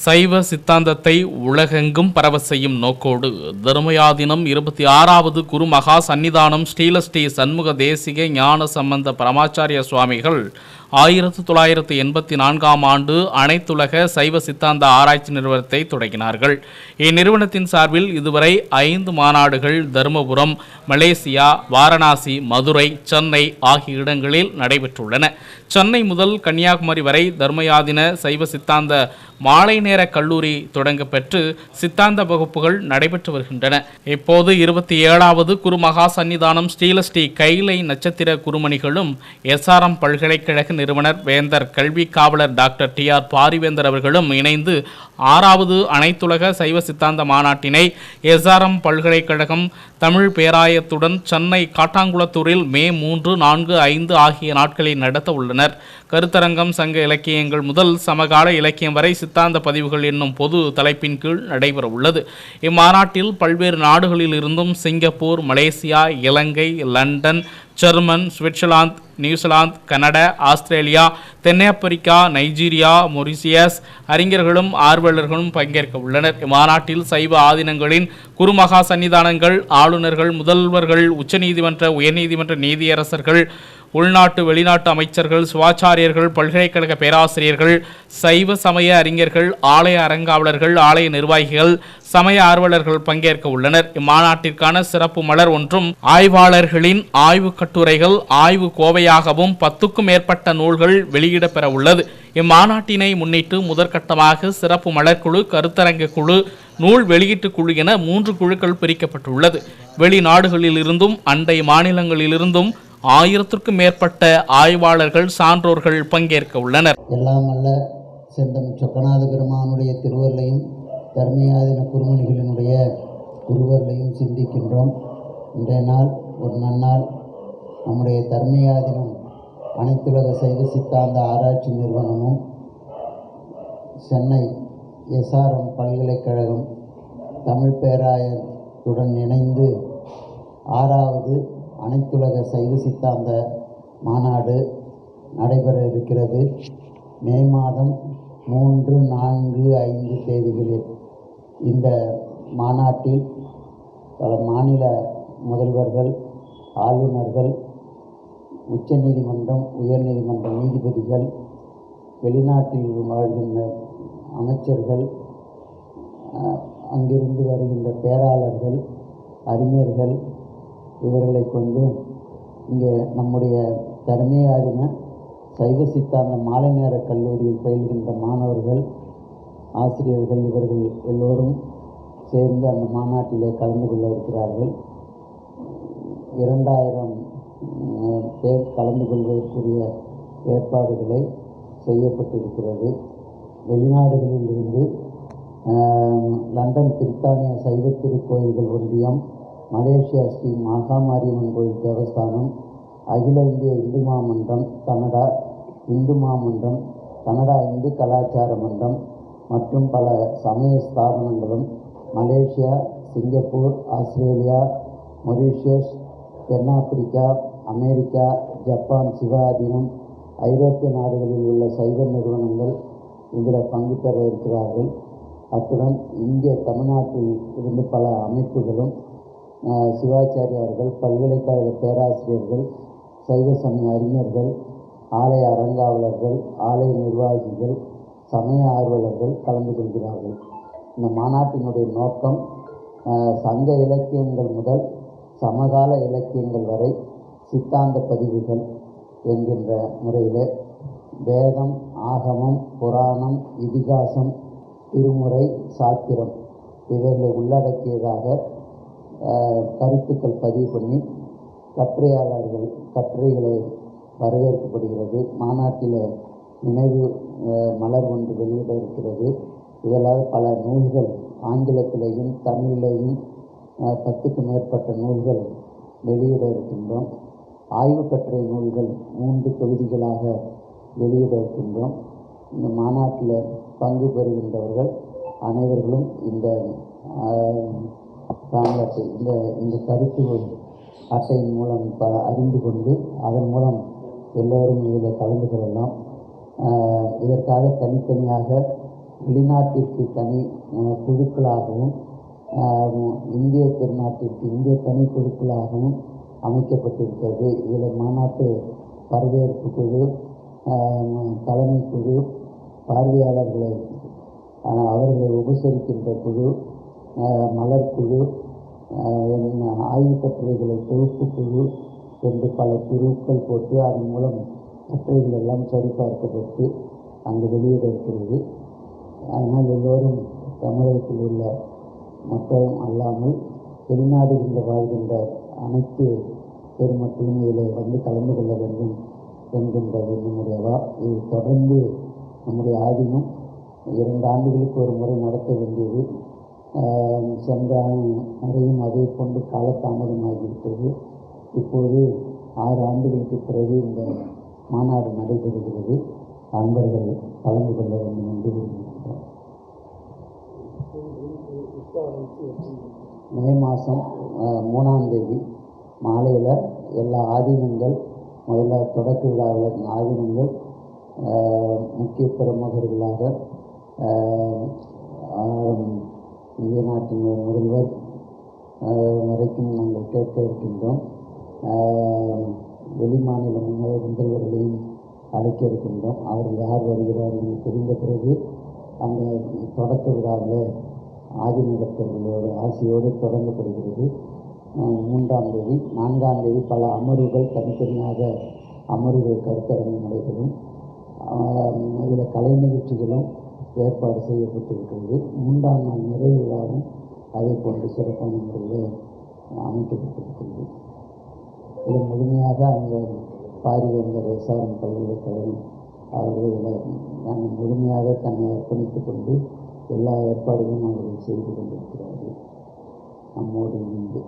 சைவ சித்தாந்தத்தை உலகெங்கும் பரவ செய்யும் நோக்கோடு தர்மயாதினம் இருபத்தி ஆறாவது குருமகா சன்னிதானம் ஸ்ரீலஸ்ரீ சண்முக தேசிக ஞான சம்பந்த பரமாச்சாரிய சுவாமிகள் ஆயிரத்து தொள்ளாயிரத்து எண்பத்தி நான்காம் ஆண்டு அனைத்துலக சைவ சித்தாந்த ஆராய்ச்சி நிறுவனத்தை தொடங்கினார்கள். இந்நிறுவனத்தின் சார்பில் இதுவரை ஐந்து மாநாடுகள் தருமபுரம் மலேசியா வாரணாசி மதுரை சென்னை ஆகிய இடங்களில் நடைபெற்றுள்ளன. சென்னை முதல் கன்னியாகுமரி வரை தர்மயாதின சைவ சித்தாந்த மாலை நேர கல்லூரி தொடங்கப்பெற்று சித்தாந்த வகுப்புகள் நடைபெற்று வருகின்றன. இப்போது இருபத்தி ஏழாவது குருமகா சன்னிதானம் ஸ்ரீலஸ்ரீ கைலை நட்சத்திர குருமணிகளும் எஸ்ஆர்எம் பல்கலைக்கழக நிறுவனர் வேந்தர் கல்வி காவலர் டாக்டர் டி ஆர் பாரிவேந்தர் அவர்களும் இணைந்து ஆறாவது அனைத்துலக சைவ சித்தாந்த மாநாட்டினை எஸ்ஆர்எம் பல்கலைக்கழகம் தமிழ் பேராயத்துடன் சென்னை காட்டாங்குளத்தூரில் மே மூன்று நான்கு ஐந்து ஆகிய நாட்களில் நடத்த உள்ளனர். கருத்தரங்கம் சங்க இலக்கியங்கள் முதல் சமகால இலக்கியம் வரை சித்தாந்த பதிவுகள் என்னும் பொது தலைப்பின் கீழ் நடைபெற உள்ளது இம்மாநாட்டில் பல்வேறு நாடுகளில் இருந்தும் Singapore Malaysia Ilangai London German Switzerland New Zealand Canada Australia தென்னாப்பிரிக்கா நைஜீரியா மொரிசியஸ் அறிஞர்களும் ஆர்வலர்களும் பங்கேற்க உள்ளனர். இம்மாநாட்டில் சைவ ஆதீனங்களின் குருமகா சன்னிதானங்கள் ஆளுநர்கள் முதல்வர்கள் உச்சநீதிமன்ற உயர்நீதிமன்ற நீதியரசர்கள் உள்நாட்டு வெளிநாட்டு அமைச்சர்கள் சுவாச்சாரியர்கள் பல்கலைக்கழக பேராசிரியர்கள் சைவ சமய அறிஞர்கள் ஆலய அறங்காவலர்கள் ஆலய நிர்வாகிகள் சமய ஆர்வலர்கள் பங்கேற்க உள்ளனர். இம்மாநாட்டிற்கான சிறப்பு மலர் ஒன்றும் ஆய்வாளர்களின் ஆய்வு கட்டுரைகள் ஆய்வு கோவையாகவும் பத்துக்கும் மேற்பட்ட நூல்கள் வெளியிடப்பெற உள்ளது. இம்மாநாட்டினை முன்னிட்டு முதற்கட்டமாக சிறப்பு மலர்குழு கருத்தரங்க குழு நூல் வெளியீட்டு குழு என மூன்று குழுக்கள் பிரிக்கப்பட்டுள்ளது. வெளிநாடுகளிலிருந்தும் அண்டை மாநிலங்களிலிருந்தும் ஆயிரத்திற்கும் மேற்பட்ட ஆய்வாளர்கள் சான்றோர்கள் பங்கேற்க உள்ளனர். எல்லாம் அல்ல செந்தம் சொக்கநாத பெருமானுடைய திருவருளையும் தர்மயாதின குருமணிகளினுடைய குருவர்களையும் சிந்திக்கின்றோம். இன்றைய நாள் ஒரு நன்னாள். நம்முடைய தர்மயாதினம் அனைத்துலக சைவ சித்தாந்த ஆராய்ச்சி நிறுவனமும் சென்னை எஸ்ஆர்எம் பல்கலைக்கழகம் தமிழ் பேராயத்துடன் இணைந்து ஆறாவது அனைத்துலக சைவ சித்தாந்த மாநாடு நடைபெற இருக்கிறது மே மாதம் மூன்று நான்கு ஐந்து தேதிகளில் இந்த மாநாட்டில் பல மாநில முதல்வர்கள் ஆளுநர்கள் உச்ச நீதிமன்றம் உயர்நீதிமன்ற நீதிபதிகள் வெளிநாட்டில் வாழ்கின்ற அமைச்சர்கள் அங்கிருந்து வருகின்ற பேராளர்கள் அறிஞர்கள் இவர்களை கொண்டு இங்கே நம்முடைய தர்மயாதின சைவ சித்தாந்த மாலை நேர கல்லூரியில் பயில்கின்ற மாணவர்கள் ஆசிரியர்கள் இவர்கள் எல்லோரும் சேர்ந்து அந்த மாநாட்டிலே கலந்து கொள்ள இருக்கிறார்கள். இரண்டாயிரம் பேர் கலந்து கொள்வதற்குரிய ஏற்பாடுகளை செய்யப்பட்டிருக்கிறது. வெளிநாடுகளில் இருந்து லண்டன் பிரித்தானிய சைவ திருக்கோயில்கள் ஒன்றியம் மலேசியா ஸ்ரீ மகாமாரியம்மன் கோயில் தேவஸ்தானம் அகில இந்திய இந்து மாமன்றம் கனடா இந்து மாமன்றம் கனடா இந்து கலாச்சார மன்றம் மற்றும் பல சமய ஸ்தாபனங்களும் மலேசியா சிங்கப்பூர் ஆஸ்திரேலியா மொரீஷியஸ் தென்னாப்பிரிக்கா அமெரிக்கா ஜப்பான் சிவாதீனம் ஐரோப்பிய நாடுகளில் உள்ள சைவ நிறுவனங்கள் இதில் பங்கு பெற இருக்கிறார்கள். அத்துடன் இங்கே தமிழ்நாட்டில் இருந்து பல அமைப்புகளும் சிவாச்சாரியார்கள் பல்கலைக்கழக பேராசிரியர்கள் சைவ சமய அறிஞர்கள் ஆலய அறங்காவலர்கள் ஆலய நிர்வாகிகள் சமய ஆர்வலர்கள் கலந்து கொள்கிறார்கள். இந்த மாநாட்டினுடைய நோக்கம் சங்க இலக்கியங்கள் முதல் சமகால இலக்கியங்கள் வரை சித்தாந்த பதிவுகள் என்கின்ற முறையில் வேதம் ஆகமம் புராணம் இதிகாசம் திருமுறை சாத்திரம் இவைகளை உள்ளடக்கியதாக கருத்துக்கள் பதிவு பண்ணி கட்டுரையாளர்கள் கட்டுரைகளை வரவேற்கப்படுகிறது. மாநாட்டில் நினைவு மலர் ஒன்று வெளியிட இருக்கிறது. இதெல்லாம் பல நூல்கள் ஆங்கிலத்திலேயும் தமிழிலேயும் பத்துக்கு மேற்பட்ட நூல்கள் வெளியிட இருக்கின்றோம். ஆய்வு கட்டுரை நூல்கள் மூன்று தொகுதிகளாக வெளியிட இருக்கின்றோம். இந்த மாநாட்டில் பங்கு பெறுகின்றவர்கள் அனைவர்களும் இந்த ஆஹ், இந்த இந்த கருத்து அட்டையின் மூலம் ப அறிந்து கொண்டு அதன் மூலம் எல்லோரும் இதில் கலந்து கொள்ளலாம். இதற்காக தனித்தனியாக வெளிநாட்டிற்கு தனி குழுக்களாகவும் இந்திய திருநாட்டிற்கு இந்திய தனி குழுக்களாகவும் அமைக்கப்பட்டிருக்கிறது. இதில் மாநாட்டு வரவேற்பு குழு தலைமை குழு பார்வையாளர்களை அவர்களை உபசரிக்கின்ற குழு மலர்குழு மலர் குழு ஆய்வுக் கட்டுரைகளை தொகுப்பு குழு என்று பல குழுக்கள் போட்டு அதன் மூலம் கட்டுரைகள் எல்லாம் சரிபார்க்கப்பட்டு அங்கு வெளியிட இருக்கிறது அதனால் எல்லோரும் தமிழகத்தில் உள்ள மக்களும் அல்லாமல் வெளிநாடுகளில் வாழ்கின்ற அனைத்து பெருமக்களும் இதில் வந்து கலந்து கொள்ள வேண்டும் என்கின்றது நம்முடைய வா இது தொடர்ந்து நம்முடைய ஆதீனம் இரண்டு ஆண்டுகளுக்கு ஒரு முறை நடத்த வேண்டியது. சென்ற முறையும் அதே போன்று காலதாமதமாகிவிட்டது. இப்போது ஆறு ஆண்டுகளுக்கு பிறகு இந்த மாநாடு நடைபெறுகிறது. அன்பர்கள் கலந்து கொள்ள வேண்டும் என்று விரும்புகின்றோம். மே மாதம் மூணாம் தேதி மாலையில் எல்லா ஆதீனங்கள் முதல்ல தொடக்க விழாவில் ஆதீனங்கள் முக்கிய பிரமுகர்களாக இந்திய நாட்டின் முதல்வர் வரைக்கும் நாங்கள் கேட்க இருக்கின்றோம். வெளி மாநில முதல்வர்களையும் அழைக்க இருக்கின்றோம். அவர்கள் யார் வருகிறார் என்று தெரிந்த பிறகு அந்த தொடக்க விழாவில் ஆதிநகர்த்தர்களோடு ஆசையோடு தொடங்கப்படுகிறது. மூன்றாம் தேதி நான்காம் தேதி பல அமர்வுகள் தனித்தனியாக அமர்வுகள் கருத்தரங்கு நடைபெறும். இதில் கலை நிகழ்ச்சிகளும் ஏற்பாடு செய்யப்பட்டிருக்கிறது மூன்றாம் நாள் நிறைவு விழாவும் அதே போன்று சிறப்பான முறையில் அமைக்கப்பட்டிருக்கிறது. இதில் முழுமையாக அந்த பாரிவேந்தர் எஸ்ஆர்எம் பல்கலைக்கழகம் அவர்கள் இதில் நாங்கள் முழுமையாக தன்னை அர்ப்பணித்துக் கொண்டு எல்லா ஏற்பாடுகளும் அவர்கள் செய்து கொண்டிருக்கிறார்கள். நம்மோடு இணைந்து